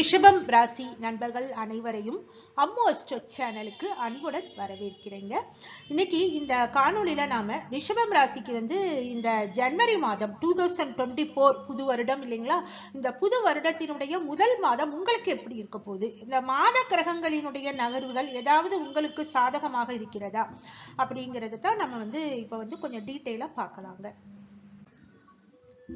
ரிஷபம் ராசி நண்பர்கள் அனைவரையும் அம்மு அஸ்ட்ரோ சேனலுக்கு அன்புடன் வரவேற்கிறேங்க. இன்னைக்கு இந்த காணொளியில நாம ரிஷபம் ராசிக்கு வந்து இந்த ஜனவரி மாதம் டூ தௌசண்ட் டுவெண்ட்டி ஃபோர் புது வருடம் இல்லைங்களா? இந்த புது வருடத்தினுடைய முதல் மாதம் உங்களுக்கு எப்படி இருக்க போகுது? இந்த மாத கிரகங்களினுடைய நகர்வுகள் ஏதாவது உங்களுக்கு சாதகமாக இருக்கிறதா? அப்படிங்கிறத தான் நம்ம வந்து இப்போ வந்து கொஞ்சம் டீட்டெயிலாக பார்க்கலாங்க.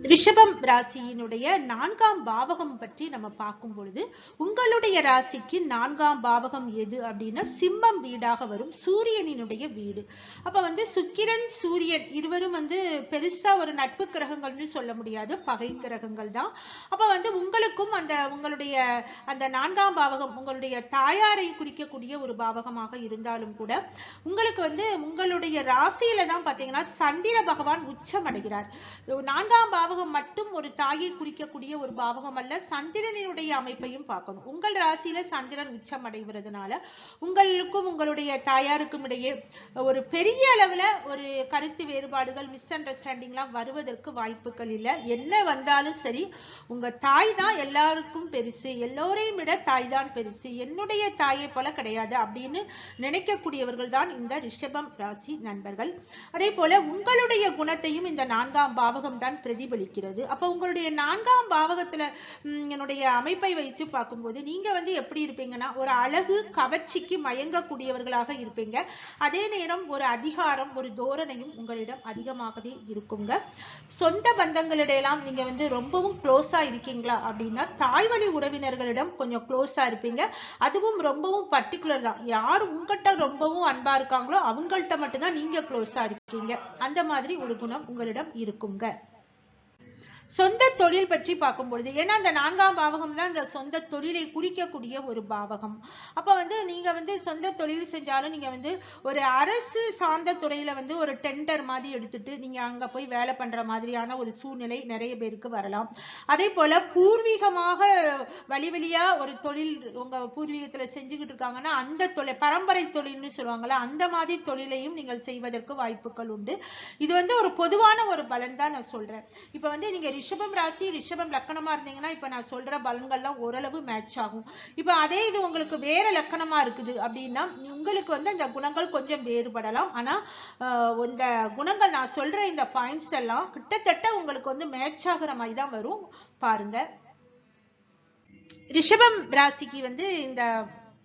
ரிஷபம் ராசியினுடைய நான்காம் பாவகம் பற்றி நம்ம பார்க்கும் பொழுது உங்களுடைய ராசிக்கு நான்காம் பாவகம் எது அப்படின்னா சிம்மம் வீடாக வரும் சூரியனினுடைய வீடு. அப்ப வந்து சுக்கிரன் சூரியன் இருவரும் வந்து பெருசா ஒரு நட்பு கிரகங்கள்னு சொல்ல முடியாது பகை கிரகங்கள் தான். அப்ப வந்து உங்களுக்கும் அந்த உங்களுடைய அந்த நான்காம் பாவகம் உங்களுடைய தாயாரை குறிக்கக்கூடிய ஒரு பாவகமாக இருந்தாலும் கூட உங்களுக்கு வந்து உங்களுடைய ராசியில தான் பாத்தீங்கன்னா சந்திர பகவான் உச்சம் அடைகிறார். நான்காம் பாவகம் மட்டும் ஒரு தாயை குறிக்கக்கூடிய ஒரு பாவகம் அல்ல சந்திரனினுடைய அமைப்பையும் பார்க்கணும். உங்கள் ராசியில சந்திரன் உச்சம் அடைவதனால உங்களுக்கும் உங்களுடைய தாயாருக்கும் இடையே ஒரு பெரிய அளவுல ஒரு கருத்து வேறுபாடுகள் மிஸ் அண்டர்ஸ்டாண்டிங்லாம் வருவதற்கு வாய்ப்புகள் இல்லை. என்ன வந்தாலும் சரி உங்க தாய் தான் எல்லாருக்கும் பெருசு. எல்லோரையும் விட தாய் தான் பெருசு. என்னுடைய தாயை போல கிடையாது அப்படின்னு நினைக்கக்கூடியவர்கள் தான் இந்த ரிஷபம் ராசி நண்பர்கள். அதே போல உங்களுடைய குணத்தையும் இந்த நான்காம் பாவகம் தான் பிரதிபலி பிரதிபலிக்கிறது. அப்போ உங்களுடைய நான்காம் பாவகத்துல என்னுடைய அமைப்பை வைத்து பார்க்கும்போது நீங்க வந்து எப்படி இருப்பீங்கன்னா ஒரு அழகு கவர்ச்சிக்கு மயங்கக்கூடியவர்களாக இருப்பீங்க. அதே நேரம் ஒரு அதிகாரம் ஒரு தோரணையும் உங்களிடம் அதிகமாகவே இருக்குங்க. சொந்த பந்தங்களிடையெல்லாம் நீங்க வந்து ரொம்பவும் க்ளோஸா இருக்கீங்களா அப்படின்னா தாய் வழி உறவினர்களிடம் கொஞ்சம் க்ளோஸா இருப்பீங்க. அதுவும் ரொம்பவும் பர்டிகுலர் தான். யார் உங்கள்கிட்ட ரொம்பவும் அன்பா இருக்காங்களோ அவங்கள்ட்ட மட்டும்தான் நீங்க க்ளோஸா இருக்கீங்க. அந்த மாதிரி ஒரு குணம் உங்களிடம் இருக்குங்க. சொந்த தொழில் பற்றி பார்க்கும் பொழுது ஏன்னா அந்த நான்காம் பாவகம் தான் அந்த சொந்த தொழிலை குறிக்கக்கூடிய ஒரு பாவகம். அப்ப வந்து நீங்க வந்து சொந்த தொழில் செஞ்சாலும் நீங்க வந்து ஒரு அரசு சார்ந்த துறையில வந்து ஒரு டெண்டர் மாதிரி எடுத்துட்டு நீங்க அங்க போய் வேலை பண்ற மாதிரியான ஒரு சூழ்நிலை நிறைய பேருக்கு வரலாம். அதே போல பூர்வீகமாக வழி வழியா ஒரு தொழில் உங்க பூர்வீகத்துல செஞ்சுக்கிட்டு இருக்காங்கன்னா அந்த தொழில் பரம்பரை தொழில்னு சொல்லுவாங்கல்ல அந்த மாதிரி தொழிலையும் நீங்கள் செய்வதற்கு வாய்ப்புகள் உண்டு. இது வந்து ஒரு பொதுவான ஒரு பலன் தான் நான் சொல்றேன். இப்ப வந்து நீங்க ரிஷபம் ராசி ரிஷபம் லக்கணமா இருந்தீங்கன்னா இப்ப நான் சொல்ற பலன்கள்லாம் ஓரளவு மேட்ச் ஆகும். இப்ப அதே இது உங்களுக்கு வேற லக்கணமா இருக்குது அப்படின்னா உங்களுக்கு வந்து அந்த குணங்கள் கொஞ்சம் வேறுபடலாம். ஆனா இந்த குணங்கள் நான் சொல்ற இந்த பாயிண்ட்ஸ் எல்லாம் கிட்டத்தட்ட உங்களுக்கு வந்து மேட்ச் ஆகுற மாதிரி தான் வரும். பாருங்க. ரிஷபம் ராசிக்கு வந்து இந்த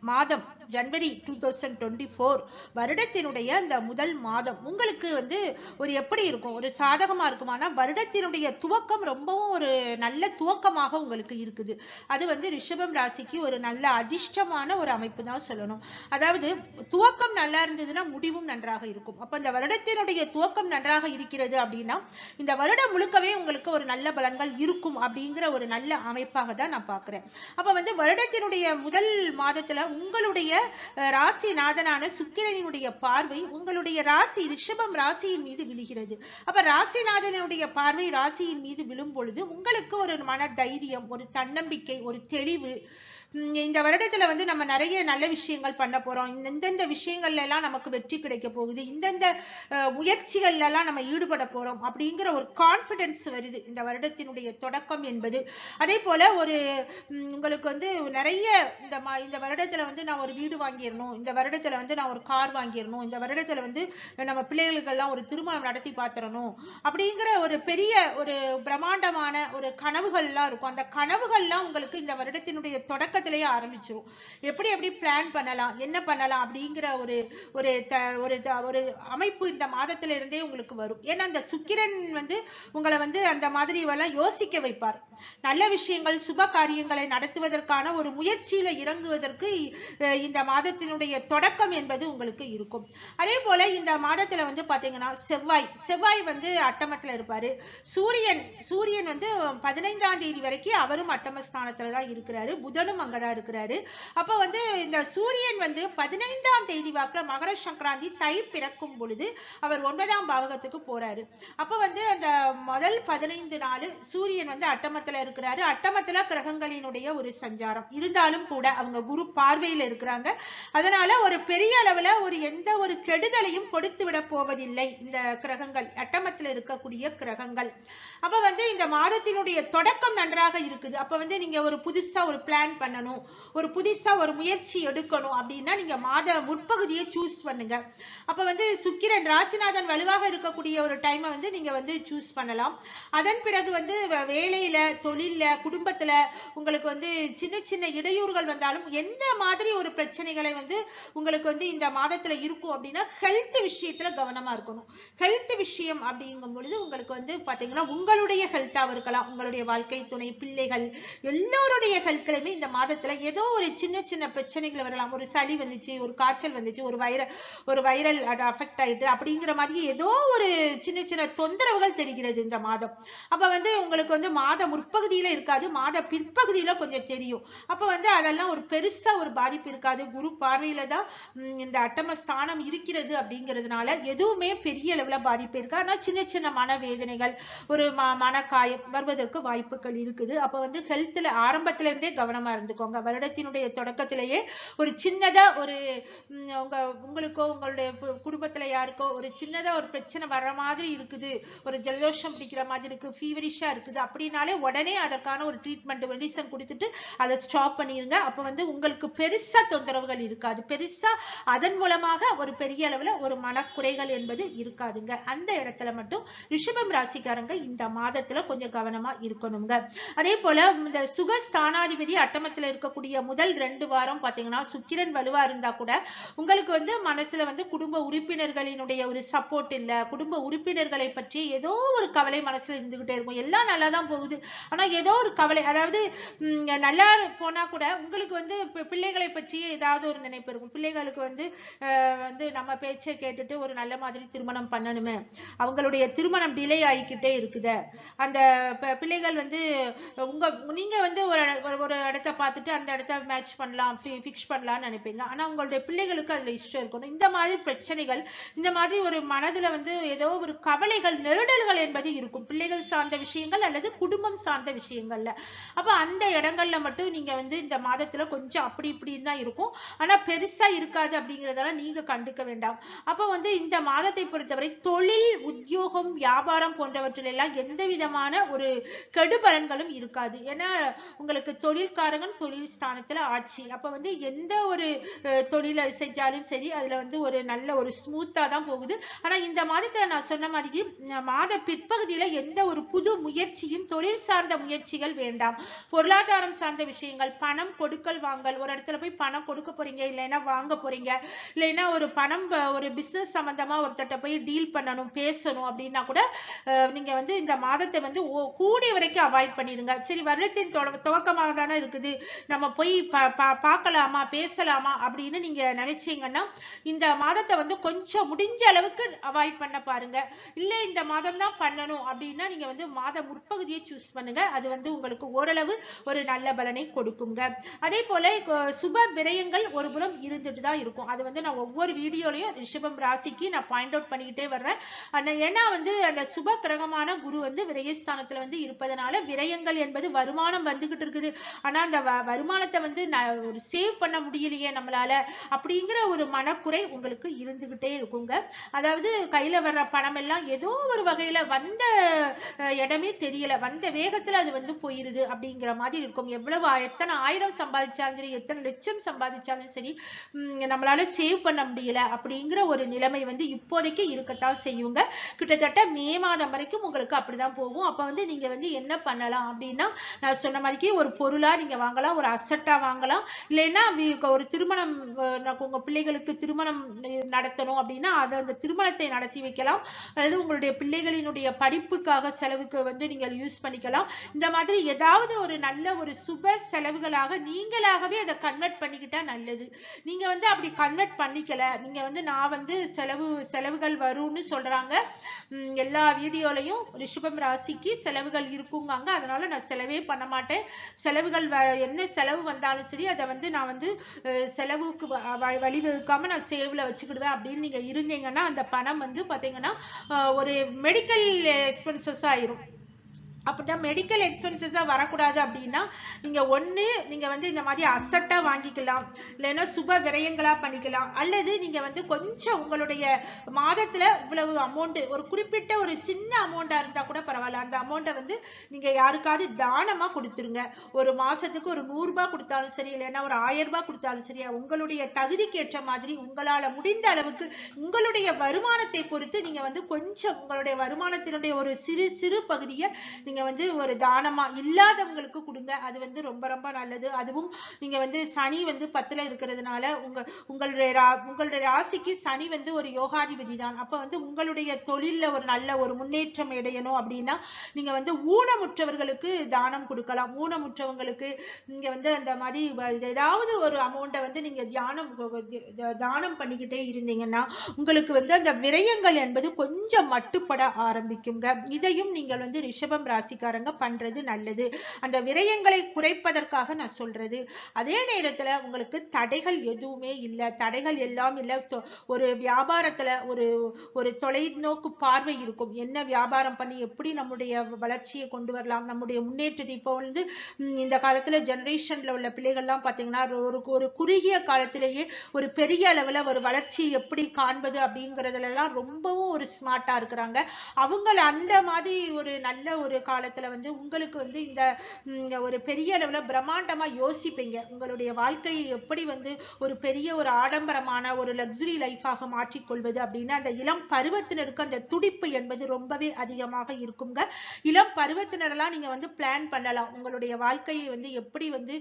மாதம் ஜனவரி டூ தௌசண்ட் டுவெண்ட்டி ஃபோர் வருடத்தினுடைய அந்த முதல் மாதம். உங்களுக்கு வந்து ஒரு எப்படி இருக்கும்? ஒரு சாதகமாக இருக்குமானா வருடத்தினுடைய துவக்கம் ரொம்பவும் ஒரு நல்ல துவக்கமாக உங்களுக்கு இருக்குது. அது வந்து ரிஷபம் ராசிக்கு ஒரு நல்ல அதிர்ஷ்டமான ஒரு அமைப்பு தான் சொல்லணும். அதாவது துவக்கம் நல்லா இருந்ததுன்னா முடிவும் நன்றாக இருக்கும். அப்போ இந்த வருடத்தினுடைய துவக்கம் நன்றாக இருக்கிறது அப்படின்னா இந்த வருடம் முழுக்கவே உங்களுக்கு ஒரு நல்ல பலன்கள் இருக்கும் அப்படிங்கிற ஒரு நல்ல அமைப்பாக தான் நான் பார்க்குறேன். அப்போ வந்து வருடத்தினுடைய முதல் மாதத்தில் உங்களுடைய ராசிநாதனான சுக்கிரனினுடைய பார்வை உங்களுடைய ராசி ரிஷபம் ராசியின் மீது விழுகிறது. அப்ப ராசிநாதனுடைய பார்வை ராசியின் மீது விழும் பொழுது உங்களுக்கு ஒரு மன தைரியம் ஒரு தன்னம்பிக்கை ஒரு தெளிவு இந்த வருடத்துல வந்து நம்ம நிறைய நல்ல விஷயங்கள் பண்ண போறோம். இந்தந்த விஷயங்கள்ல எல்லாம் நமக்கு வெற்றி கிடைக்க போகுது. இந்தந்த முயற்சிகள்ல எல்லாம் நம்ம ஈடுபட போறோம் அப்படிங்கிற ஒரு கான்பிடன்ஸ் வருது. இந்த வருடத்தினுடைய தொடக்கம் என்பது. அதே போல ஒரு உங்களுக்கு வந்து நிறைய இந்த இந்த வருடத்துல வந்து நான் ஒரு வீடு வாங்கிடணும் இந்த வருடத்துல வந்து நான் ஒரு கார் வாங்கிடணும் இந்த வருடத்துல வந்து நம்ம பிள்ளைகளுக்கெல்லாம் ஒரு திருமணம் நடத்தி பாத்திரணும். அப்படிங்கிற ஒரு பெரிய ஒரு பிரம்மாண்டமான ஒரு கனவுகள்லாம் இருக்கும். அந்த கனவுகள்லாம் உங்களுக்கு இந்த வருடத்தினுடைய தொடக்க தொடக்கத்திலேயே ஆரம்பிச்சிரும். எப்படி எப்படி பிளான் பண்ணலாம் என்ன பண்ணலாம் அப்படிங்கிற ஒரு ஒரு த ஒரு ஒரு அமைப்பு இந்த மாதத்துல இருந்தே உங்களுக்கு வரும். ஏன்னா அந்த சுக்கிரன் வந்து உங்களை வந்து அந்த மாதிரி எல்லாம் யோசிக்க வைப்பார். நல்ல விஷயங்கள் சுப காரியங்களை நடத்துவதற்கான ஒரு முயற்சியில இறங்குவதற்கு இந்த மாதத்தினுடைய தொடக்கம் என்பது உங்களுக்கு இருக்கும். அதே போல இந்த மாதத்துல வந்து பாத்தீங்கன்னா செவ்வாய் செவ்வாய் வந்து அட்டமத்துல இருப்பாரு. சூரியன் சூரியன் வந்து பதினைந்தாம் தேதி வரைக்கும் அவரும் அட்டமஸ்தானத்துல தான் இருக்கிறாரு. புதனும் அங்கதான் இருக்கிறாரு. அப்ப வந்து இந்த சூரியன் வந்து பதினைந்தாம் தேதி வாக்குல மகர சங்கராந்தி தை பிறக்கும் பொழுது அவர் ஒன்பதாம் பாவகத்துக்கு போறாரு. அப்ப வந்து அந்த முதல் பதினைந்து நாள் சூரியன் வந்து அட்டமத்துல இருக்கிறாரு. அட்டமத்துல கிரகங்களினுடைய ஒரு சஞ்சாரம். இருந்தாலும் கூட அவங்க குரு பார்வையில இருக்கிறாங்க. அதனால ஒரு பெரிய அளவுல ஒரு எந்த ஒரு கெடுதலையும் கொடுத்து விட போவதில்லை இந்த கிரகங்கள். அட்டமத்துல இருக்கக்கூடிய கிரகங்கள். அப்ப வந்து இந்த மாதத்தினுடைய தொடக்கம் நன்றாக இருக்குது. அப்ப வந்து நீங்க ஒரு புதுசா ஒரு பிளான் பண்ணணும். ஒரு புதுசா ஒரு முயற்சி எடுக்கணும் அப்படின்னா நீங்க மாத முற்பகுதியை சூஸ் பண்ணுங்க. அப்ப வந்து சுக்கிரன் ராசிநாதன் வலுவாக இருக்கக்கூடிய ஒரு டைமை வந்து நீங்க வந்து சூஸ் பண்ணலாம். அதன் பிறகு வந்து வேலையில தொழில்ல குடும்பத்துல உங்களுக்கு வந்து சின்ன சின்ன இடையூறுகள் வந்தாலும் எந்த மாதிரி ஒரு பிரச்சனைகளை வந்து உங்களுக்கு வந்து இந்த மாதத்துல இருக்கும் அப்படின்னா ஹெல்த் விஷயத்துல கவனமா இருக்கணும். ஹெல்த் விஷயம் அப்படிங்கும் பொழுது உங்களுக்கு வந்து பாத்தீங்கன்னா உங்களுடைய ஹெல்த்தாவும் இருக்கலாம். உங்களுடைய வாழ்க்கை துணை பிள்ளைகள் எல்லோருடைய ஹெல்த்லயுமே இந்த மாதத்துல ஏதோ ஒரு சின்ன சின்ன பிரச்சனைகள் வரலாம். ஒரு சளி வந்துச்சு ஒரு காய்ச்சல் வந்துச்சு ஒரு வைர ஒரு வைரல் அஃபெக்ட் ஆயிட்டு அப்படிங்கிற மாதிரி ஏதோ ஒரு சின்ன சின்ன தொந்தரவுகள் தெரிகிறது இந்த மாதம். அப்ப வந்து உங்களுக்கு வந்து மாத முற்பகுதியில இருக்காது மாத பிற்பகுதியில கொஞ்சம் தெரியும். அப்ப வந்து அதெல்லாம் ஒரு பெருசா ஒரு பாதிப்பு இருக்காது. குரு பார்வையில தான் இந்த அட்டம ஸ்தானம் இருக்கிறது அப்படிங்கிறதுனால எதுவுமே பெரிய அளவுல பாதிப்பு இருக்கு ஆனா சின்ன சின்ன மனவேதனைகள் ஒரு ம மனக்காயம் வருவதற்கு வாய்ப்புகள் இருக்குது. அப்ப வந்து ஹெல்த்ல ஆரம்பத்துல இருந்தே கவனமா வச்சுக்கோங்க. வருடத்தினுடைய தொடக்கத்திலேயே ஒரு சின்னதா ஒரு உங்க உங்களுக்கோ உங்களுடைய குடும்பத்துல யாருக்கோ ஒரு சின்னதா ஒரு பிரச்சனை வர்ற மாதிரி இருக்குது. ஒரு ஜலதோஷம் பிடிக்கிற மாதிரி இருக்கு ஃபீவரிஷா இருக்குது. அப்படின்னாலே உடனே அதற்கான ஒரு ட்ரீட்மெண்ட் மெடிசன் கொடுத்துட்டு அதை ஸ்டாப் பண்ணிருங்க. அப்ப வந்து உங்களுக்கு பெருசா தொந்தரவுகள் இருக்காது. பெருசா அதன் மூலமாக ஒரு பெரிய அளவுல ஒரு மனக்குறைகள் என்பது இருக்காதுங்க. அந்த இடத்துல மட்டும் ரிஷபம் ராசிக்காரங்க இந்த மாதத்துல கொஞ்சம் கவனமா இருக்கணுங்க. அதே போல இந்த சுக ஸ்தானாதிபதி அட்டமத்துல இருக்கக்கூடிய முதல் ரெண்டு வாரம் பாத்தீங்கன்னா சுக்கிரன் வலுவா இருந்தா கூட உங்களுக்கு வந்து மனசுல வந்து குடும்ப உறுப்பினர்களினுடைய ஒரு சப்போர்ட் இல்ல. குடும்ப உறுப்பினர்களை பற்றி ஏதோ ஒரு கவலை மனசுல இருந்துகிட்டே இருக்கும். எல்லாம் நல்லா தான் போகுது. ஆனா ஏதோ ஒரு கவலை அதாவது நல்லா போனா கூட உங்களுக்கு வந்து பிள்ளைகளை பற்றி ஏதாவது ஒரு நினைப்பு இருக்கும். பிள்ளைகளுக்கு வந்து வந்து நம்ம பேச்சை கேட்டுட்டு ஒரு நல்ல மாதிரி திருமணம் பண்ணணுமே. அவங்களுடைய திருமணம் டிலே ஆகிக்கிட்டே இருக்குது. அந்த பிள்ளைகள் வந்து உங்க நீங்க வந்து ஒரு ஒரு- இடத்த பார்த்து பார்த்துட்டு அந்த இடத்த மேட்ச் பண்ணலாம் ஃபிக்ஸ் பண்ணலாம்னு நினைப்பீங்க. ஆனா உங்களுடைய பிள்ளைகளுக்கு அதுல இஷ்டம் இருக்கணும். இந்த மாதிரி பிரச்சனைகள் இந்த மாதிரி ஒரு மனதுல வந்து ஏதோ ஒரு கவலைகள் நெருடல்கள் என்பது இருக்கும். பிள்ளைகள் சார்ந்த விஷயங்கள் அல்லது குடும்பம் சார்ந்த விஷயங்கள்ல. அப்ப அந்த இடங்கள்ல மட்டும் நீங்க வந்து இந்த மாதத்துல கொஞ்சம் அப்படி இப்படின்னு தான் இருக்கும். ஆனா பெருசா இருக்காது அப்படிங்கறதெல்லாம் நீங்க கண்டுக்க வேண்டாம். அப்ப வந்து இந்த மாதத்தை பொறுத்தவரை தொழில் உத்தியோகம் வியாபாரம் போன்றவற்றில் எல்லாம் எந்த விதமான ஒரு கெடுபலன்களும் இருக்காது. ஏன்னா உங்களுக்கு தொழில்காரங்கன் தொழில் ஸ்தானத்துல ஆட்சி. அப்ப வந்து எந்த ஒரு தொழிலை செஞ்சாலும் சரி அதுல வந்து ஒரு நல்ல ஒரு ஸ்மூத்தா தான் போகுது. ஆனா இந்த மாதத்துல நான் சொன்ன மாதிரி மாத பிற்பகுதியில எந்த ஒரு புது முயற்சியும் தொழில் சார்ந்த முயற்சிகள் வேண்டாம். பொருளாதாரம் சார்ந்த விஷயங்கள் பணம் கொடுக்கல் வாங்கல். ஒரு இடத்துல போய் பணம் கொடுக்க போறீங்க இல்லைன்னா வாங்க போறீங்க. இல்லைன்னா ஒரு பணம் ஒரு பிசினஸ் சம்பந்தமா ஒருத்தட்ட போய் டீல் பண்ணணும் பேசணும் அப்படின்னா கூட நீங்க வந்து இந்த மாதத்தை வந்து ஓ- கூடிய வரைக்கும் அவாய்ட் பண்ணிடுங்க. சரி வருடத்தின் தொட- துவக்கமாக தானே இருக்குது. நம்ம போய் பார்க்கலாமா பேசலாமா அப்படின்னு நீங்க நினைச்சீங்கன்னா இந்த மாதத்தை வந்து கொஞ்சம் முடிஞ்ச அளவுக்கு அவாய்ட் பண்ண பாருங்க. இல்ல இந்த மாதம் தான் பண்ணணும் அப்படின்னா நீங்க வந்து மாத முற்பகுதியை சூஸ் பண்ணுங்க. அது வந்து உங்களுக்கு ஓரளவு ஒரு நல்ல பலனை கொடுக்குங்க. அதே போல சுப விரயங்கள் ஒரு புறம் இருந்துட்டு தான் இருக்கும். அது வந்து நான் ஒவ்வொரு வீடியோலயும் ரிஷபம் ராசிக்கு நான் பாயிண்ட் அவுட் பண்ணிக்கிட்டே வர்றேன். ஆனா ஏன்னா வந்து அந்த சுப கிரகமான குரு வந்து விரயஸ்தானத்துல வந்து இருப்பதனால விரயங்கள் என்பது வருமானம் வந்துகிட்டு இருக்குது. ஆனா அந்த வருமானத்தை வந்து ஒரு சேவ் பண்ண முடியலையே நம்மளால அப்படிங்கிற ஒரு மனக்குறை உங்களுக்கு இருந்துகிட்டே இருக்குங்க. அதாவது கையில வர்ற பணம் எல்லாம் ஏதோ ஒரு வகையில வந்த இடமே தெரியல. வந்த வேகத்துல அது வந்து போயிருது அப்படிங்கிற மாதிரி இருக்கும். எவ்வளவு எத்தனை ஆயிரம் சம்பாதிச்சாலும் சரி எத்தனை லட்சம் சம்பாதிச்சாலும் சரி நம்மளால சேவ் பண்ண முடியல அப்படிங்கிற ஒரு நிலைமை வந்து இப்போதைக்கு இருக்கத்தான் செய்யுங்க. கிட்டத்தட்ட மே மாதம் வரைக்கும் உங்களுக்கு அப்படிதான் போகும். அப்ப வந்து நீங்க வந்து என்ன பண்ணலாம் அப்படின்னா நான் சொன்ன மாதிரிக்கு ஒரு பொருளா நீங்க வாங்கலாம் ஒரு அசட்டா வாங்கலாம். இல்லைன்னா ஒரு திருமணம் உங்க பிள்ளைகளுக்கு திருமணம் நடத்தணும் அப்படின்னா அதை அந்த திருமணத்தை நடத்தி வைக்கலாம். அல்லது உங்களுடைய பிள்ளைகளினுடைய படிப்புக்காக செலவு செலவுக்கு வந்து நீங்கள் யூஸ் பண்ணிக்கலாம். இந்த மாதிரி ஏதாவது ஒரு நல்ல ஒரு சுப செலவுகளாக நீங்களாகவே அதை கன்வெர்ட் பண்ணிக்கிட்டா நல்லது. நீங்க வந்து அப்படி கன்வெர்ட் பண்ணிக்கல. நீங்க வந்து நான் வந்து செலவு செலவுகள் வரும்னு சொல்றாங்க. எல்லா வீடியோலையும் ரிஷபம் ராசிக்கு செலவுகள் இருக்குங்காங்க. அதனால நான் செலவே பண்ண மாட்டேன். செலவுகள் வ- என்ன செலவு வந்தாலும் சரி அதை வந்து நான் வந்து செலவுக்கு வ- வழிவகுக்காம நான் சேவ்ல வச்சுக்கிடுவேன். அப்படின்னு நீங்க இருந்தீங்கன்னா அந்த பணம் வந்து பாத்தீங்கன்னா ஒரு மெடிக்கல் எக்ஸ்பென்சஸ் ஆயிரும் Jairo அப்படின்னா மெடிக்கல் எக்ஸ்பென்சஸா வரக்கூடாது அப்படின்னா நீங்க ஒண்ணு நீங்க வந்து இந்த மாதிரி அசட்டா வாங்கிக்கலாம் இல்லைன்னா சுப விரயங்களா பண்ணிக்கலாம். அல்லது நீங்க வந்து கொஞ்சம் உங்களுடைய மாதத்துல இவ்வளவு அமௌண்ட் ஒரு குறிப்பிட்ட ஒரு சின்ன அமௌண்டா இருந்தா கூட பரவாயில்ல. அந்த அமௌண்ட்டை வந்து நீங்க யாருக்காவது தானமா கொடுத்துருங்க. ஒரு மாசத்துக்கு ஒரு நூறு ரூபாய் கொடுத்தாலும் சரி இல்லைன்னா ஒரு ஆயிரம் ரூபாய் கொடுத்தாலும் சரி உங்களுடைய தகுதிக்கு ஏற்ற மாதிரி உங்களால முடிந்த அளவுக்கு உங்களுடைய வருமானத்தை பொறுத்து நீங்க வந்து கொஞ்சம் உங்களுடைய வருமானத்தினுடைய ஒரு சிறு சிறு பகுதியை நீங்க வந்து ஒரு தானமா இல்லாதவங்களுக்கு கொடுங்க. அது வந்து ரொம்ப ரொம்ப நல்லது. அதுவும் நீங்க வந்து சனி வந்து பத்துல இருக்கிறதுனால உங்க உங்களுடைய ரா- உங்களுடைய ராசிக்கு சனி வந்து ஒரு யோகாதிபதி தான். அப்ப வந்து உங்களுடைய தொழில்ல ஒரு நல்ல ஒரு முன்னேற்றம் அடையணும் அப்படின்னா நீங்க வந்து ஊனமுற்றவர்களுக்கு தானம் கொடுக்கலாம். ஊனமுற்றவங்களுக்கு நீங்க வந்து அந்த மாதிரி ஏதாவது ஒரு அமௌண்ட்டை வந்து நீங்க தியானம் தானம் பண்ணிக்கிட்டே இருந்தீங்கன்னா உங்களுக்கு வந்து அந்த விரயங்கள் என்பது கொஞ்சம் மட்டுப்பட ஆரம்பிக்குங்க. இதையும் நீங்கள் வந்து ரிஷபம் ராசிக்காரங்க பண்றது நல்லது. அந்த விரயங்களை குறைப்பதற்காக நான் சொல்றது. அதே நேரத்துல உங்களுக்கு தடைகள் எதுவுமே இல்லை. தடைகள் எல்லாம் இல்லை. ஒரு வியாபாரத்துல ஒரு ஒரு தொலைநோக்கு பார்வை இருக்கும். என்ன வியாபாரம் பண்ணி எப்படி நம்முடைய வளர்ச்சியை கொண்டு வரலாம்? நம்முடைய முன்னேற்றத்தை இப்போ வந்து இந்த காலத்துல ஜெனரேஷன்ல உள்ள பிள்ளைகள்லாம் பாத்தீங்கன்னா ஒரு ஒரு குறுகிய காலத்திலேயே ஒரு பெரிய அளவுல ஒரு வளர்ச்சி எப்படி காண்பது அப்படிங்கறதுல எல்லாம் ரொம்பவும் ஒரு ஸ்மார்ட்டா இருக்கிறாங்க. அவங்கள அந்த மாதிரி ஒரு நல்ல ஒரு காலத்துல வந்து உங்களுக்கு வந்து இந்த ஒரு பெரிய அளவுல பிரம்மாண்டமா யோசிப்பீங்க. உங்களுடைய வாழ்க்கையை எப்படி வந்து ஒரு பெரிய ஒரு ஆடம்பரமான ஒரு லக்ஸுரி லைஃபாக மாற்றிக்கொள்வது அப்படின்னு அந்த இளம் பருவத்தினருக்கு அந்த துடிப்பு என்பது ரொம்பவே அதிகமாக இருக்குங்க. இளம் பருவத்தினரெல்லாம் நீங்க வந்து பிளான் பண்ணலாம். உங்களுடைய வாழ்க்கையை வந்து எப்படி வந்து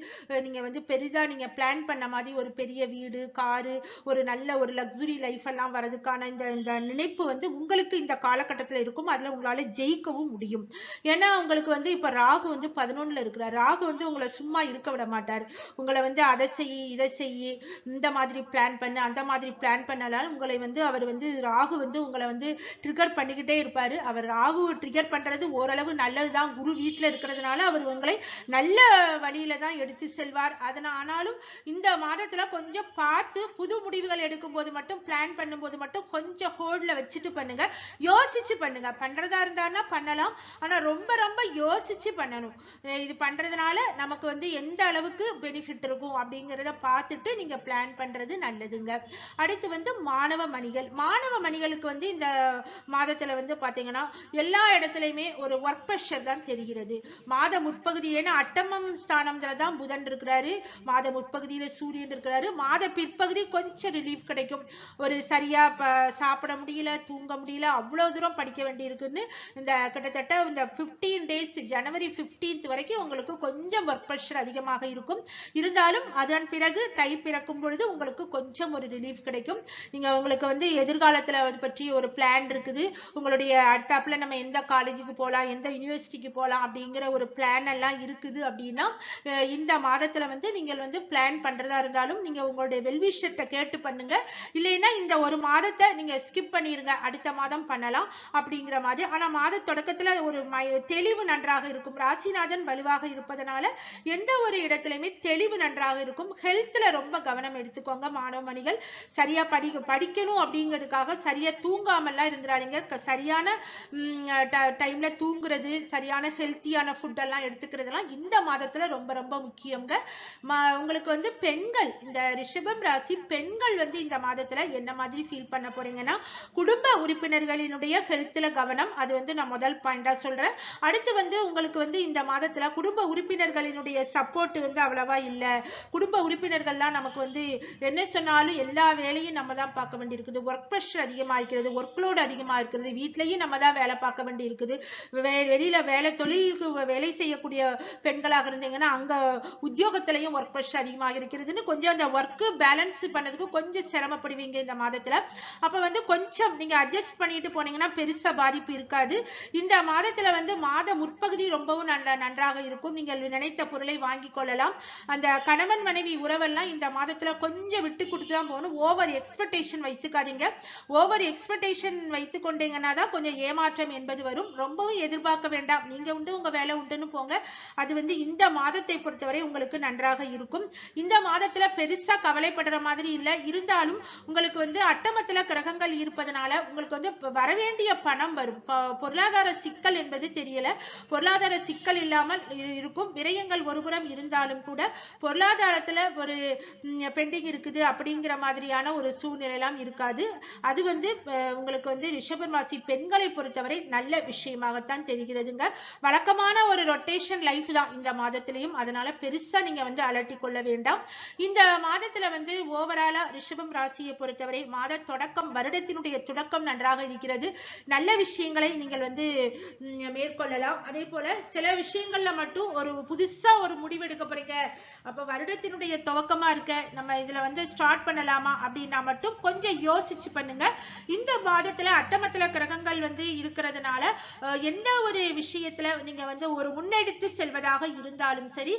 நீங்க வந்து பெரிதா நீங்க பிளான் பண்ண மாதிரி ஒரு பெரிய வீடு காரு ஒரு நல்ல ஒரு லக்ஸுரி லைஃப் எல்லாம் வரதுக்கான இந்த இந்த நினைப்பு வந்து உங்களுக்கு இந்த காலகட்டத்துல இருக்கும். அதுல உங்களால ஜெயிக்கவும் முடியும். ஏன்னா ஏன்னா உங்களுக்கு வந்து இப்ப ராகு வந்து பதினொன்னுல இருக்கிறார். ராகு வந்து உங்களை சும்மா இருக்க விட மாட்டார். உங்களை வந்து அதை செய் இதை செய் இந்த மாதிரி பிளான் பண்ணு அந்த மாதிரி பிளான் பண்ணலாம் உங்களை வந்து அவர் வந்து ராகு வந்து உங்களை வந்து ட்ரிகர் பண்ணிக்கிட்டே இருப்பாரு. அவர் ராகு ட்ரிகர் பண்றது ஓரளவு நல்லதுதான். குரு வீட்டுல இருக்கிறதுனால அவர் உங்களை நல்ல வழியில தான் எடுத்து செல்வார். அதனால ஆனாலும் இந்த மாதத்துல கொஞ்சம் பார்த்து புது முடிவுகள் எடுக்கும் போது மட்டும் பிளான் பண்ணும்போது மட்டும் கொஞ்சம் ஹோல்ட்ல வச்சுட்டு பண்ணுங்க. யோசிச்சு பண்ணுங்க. பண்றதா இருந்தான்னா பண்ணலாம். ஆனா ரொம்ப ரொம்ப ரொம்ப யோசிச்சு பண்ணணும். இது பண்றதுனால நமக்கு வந்து எந்த அளவுக்கு பெனிஃபிட் இருக்கும் அப்படிங்கிறத பார்த்துட்டு நீங்க பிளான் பண்றது நல்லதுங்க. அடுத்து வந்து மாணவ மணிகள். மாணவ மணிகளுக்கு வந்து இந்த மாதத்துல வந்து பாத்தீங்கன்னா எல்லா இடத்துலயுமே ஒரு ஒர்க் ப்ரெஷர் தான் தெரிகிறது. மாத முற்பகுதி ஏன்னா அட்டமம் ஸ்தானம்ல தான் புதன் இருக்கிறாரு. மாத முற்பகுதியில சூரியன் இருக்கிறாரு. மாத பிற்பகுதி கொஞ்சம் ரிலீஃப் கிடைக்கும். ஒரு சரியா சாப்பிட முடியல தூங்க முடியல அவ்வளவு தூரம் படிக்க வேண்டியிருக்குன்னு இந்த கிட்டத்தட்ட இந்த 15 டேஸ் ஜனவரி 15th வரைக்கும் உங்களுக்கு கொஞ்சம் ஒர்க் ப்ரெஷர் அதிகமாக இருக்கும். இருந்தாலும் அதன் பிறகு தை பிறக்கும் பொழுது உங்களுக்கு கொஞ்சம் ஒரு ரிலீஃப் கிடைக்கும். நீங்க உங்களுக்கு வந்து எதிர்காலத்துல அது பற்றி ஒரு பிளான் இருக்குது. உங்களுடைய அடுத்தாப்புல நம்ம எந்த காலேஜுக்கு போகலாம் எந்த யூனிவர்சிட்டிக்கு போகலாம் அப்படிங்கிற ஒரு பிளான் எல்லாம் இருக்குது அப்படின்னா இந்த மாதத்துல வந்து நீங்கள் வந்து பிளான் பண்றதா இருந்தாலும் நீங்க உங்களுடைய வெல்விஷர்கிட்ட கேட்டு பண்ணுங்க. இல்லைன்னா இந்த ஒரு மாதத்தை நீங்க ஸ்கிப் பண்ணிருங்க. அடுத்த மாதம் பண்ணலாம் அப்படிங்கிற மாதிரி. ஆனா மாத தொடக்கத்துல ஒரு தெளிவு நன்றாக இருக்கும். ராசிநாதன் வலுவாக இருப்பதனால எந்த ஒரு இடத்துலயுமே தெளிவு நன்றாக இருக்கும். ஹெல்த்ல ரொம்ப கவனம் எடுத்துக்கோங்க மாணவ மணிகள் சரியா படி படிக்கணும் அப்படிங்கிறதுக்காக சரியா தூங்காமல்லாம் இருந்துடாதீங்க சரியான டைம்ல தூங்குறது சரியான ஹெல்த்தியான ஃபுட் எல்லாம் எடுத்துக்கிறதெல்லாம் இந்த மாதத்துல ரொம்ப ரொம்ப முக்கியங்க ம- உங்களுக்கு வந்து பெண்கள் இந்த ரிஷபம் ராசி பெண்கள் வந்து இந்த மாதத்துல என்ன மாதிரி ஃபீல் பண்ண போறீங்கன்னா குடும்ப உறுப்பினர்களினுடைய ஹெல்த்ல கவனம் அது வந்து நான் முதல் பாயிண்டா சொல்றேன். அடுத்து வந்து உங்களுக்கு வந்து இந்த மாதத்துல குடும்ப உறுப்பினர்களினுடைய சப்போர்ட் வந்து அவ்வளவா இல்ல. குடும்ப உறுப்பினர்கள்லாம் நமக்கு வந்து என்ன சொன்னாலும் எல்லா வேலையும் நம்ம தான் பார்க்க வேண்டியிருக்குது. ஒர்க் ப்ரெஷர் அதிகமா இருக்கிறது ஒர்க் லோடு அதிகமா இருக்கிறது. வீட்லயும் நம்ம தான் வேலை பார்க்க வேண்டி இருக்குது வெளியில் வெளியில வேலை தொழிலுக்கு வேலை செய்யக்கூடிய பெண்களாக இருந்தீங்கன்னா அங்க உத்தியோகத்திலையும் ஒர்க் ப்ரெஷர் அதிகமாக இருக்கிறதுன்னு கொஞ்சம் அந்த ஒர்க்கு பேலன்ஸ் பண்ணதுக்கு கொஞ்சம் சிரமப்படுவீங்க இந்த மாதத்துல. அப்ப வந்து கொஞ்சம் நீங்க அட்ஜஸ்ட் பண்ணிட்டு போனீங்கன்னா பெருசா பாதிப்பு இருக்காது. இந்த மாதத்துல வந்து மாத முற்பகுதி ரொம்பவும் நன்ற நன்றாக இருக்கும். நீங்கள் நினைத்த பொருளை வாங்கி கொள்ளலாம். அந்த கணவன் மனைவி உறவெல்லாம் இந்த மாதத்துல கொஞ்சம் விட்டு கொடுத்து தான் போகணும். ஓவர் எக்ஸ்பெக்டேஷன் வச்சுக்காதீங்க ஓவர் எக்ஸ்பெக்டேஷன் வைத்து கொண்டீங்கன்னா தான் கொஞ்சம் ஏமாற்றம் என்பது வரும். ரொம்பவும் எதிர்பார்க்க வேண்டாம். நீங்க உண்டு உங்க வேலை உண்டுன்னு போங்க. அது வந்து இந்த மாதத்தை பொறுத்தவரை உங்களுக்கு நன்றாக இருக்கும். இந்த மாதத்துல பெருசா கவலைப்படுற மாதிரி இல்ல. இருந்தாலும் உங்களுக்கு வந்து அட்டமத்துல கிரகங்கள் இருப்பதனால உங்களுக்கு வந்து வரவேண்டிய பணம் வரும். பொருளாதார சிக்கல் என்பது தெரியும். தெரியல. பொருளாதார சிக்கல் இல்லாமல் இருக்கும். விரயங்கள் ஒருபுறம் இருந்தாலும் கூட பொருளாதாரத்துல ஒரு பெண்டிங் இருக்குது அப்படிங்கிற மாதிரியான ஒரு சூழ்நிலையெல்லாம் இருக்காது. அது வந்து உங்களுக்கு வந்து ரிஷபம் ராசி பெண்களை பொறுத்தவரை நல்ல விஷயமாகத்தான் தெரிகிறதுங்க. வழக்கமான ஒரு ரொட்டேஷன் லைஃப் தான் இந்த மாதத்திலையும். அதனால பெருசா நீங்க வந்து அலட்டி கொள்ள வேண்டாம். இந்த மாதத்துல வந்து ஓவராலா ரிஷபம் ராசியை பொறுத்தவரை மாத தொடக்கம் வருடத்தினுடைய தொடக்கம் நன்றாக இருக்கிறது. நல்ல விஷயங்களை நீங்கள் வந்து மேற்கொள்ள மேற்கொள்ளலாம். அதே போல சில விஷயங்கள்ல மட்டும் ஒரு புதுசா ஒரு முடிவு எடுக்க போறீங்க அப்ப வருடத்தினுடைய துவக்கமா இருக்க நம்ம இதுல வந்து ஸ்டார்ட் பண்ணலாமா அப்படின்னா மட்டும் கொஞ்சம் யோசிச்சு பண்ணுங்க. இந்த மாதத்துல அட்டமத்துல கிரகங்கள் வந்து இருக்கிறதுனால எந்த ஒரு விஷயத்துல நீங்க வந்து ஒரு முன்னெடுத்து செல்வதாக இருந்தாலும் சரி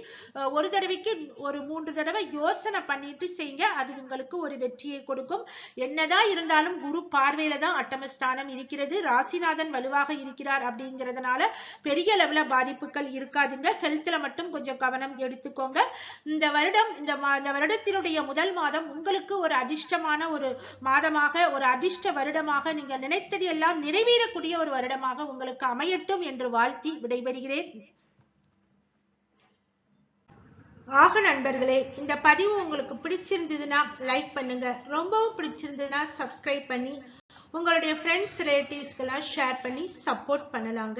ஒரு தடவைக்கு ஒரு மூன்று தடவை யோசனை பண்ணிட்டு செய்யுங்க. அது உங்களுக்கு ஒரு வெற்றியை கொடுக்கும். என்னதான் இருந்தாலும் குரு பார்வையில தான் அட்டமஸ்தானம் இருக்கிறது. ராசிநாதன் வலுவாக இருக்கிறார் அப்படிங்கிறதுனால பெரிய லெவல பாதிப்புகள் இருக்காதுங்க. ஹெல்த்ல மட்டும் கொஞ்சம் கவனம் எடுத்துக்கோங்க. இந்த வருடம் இந்த இந்த வருடத்தினுடைய முதல் மாதம் உங்களுக்கு ஒரு அதிர்ஷ்டமான ஒரு மாதமாக ஒரு அதிர்ஷ்ட வருடமாக நீங்க நினைத்தது எல்லாம் நிறைவேறக்கூடிய ஒரு வருடமாக உங்களுக்கு அமையட்டும் என்று வாழ்த்தி விடைபெறுகிறேன். ஆக நண்பர்களே இந்த பதிவு உங்களுக்கு பிடிச்சிருந்ததுன்னா லைக் பண்ணுங்க. ரொம்பவும் பிடிச்சிருந்ததுன்னா சப்ஸ்கிரைப் பண்ணி உங்களுடைய ஃப்ரெண்ட்ஸ் ரிலேட்டிவ்ஸ்க்கெல்லாம் ஷேர் பண்ணி சப்போர்ட் பண்ணலாங்க.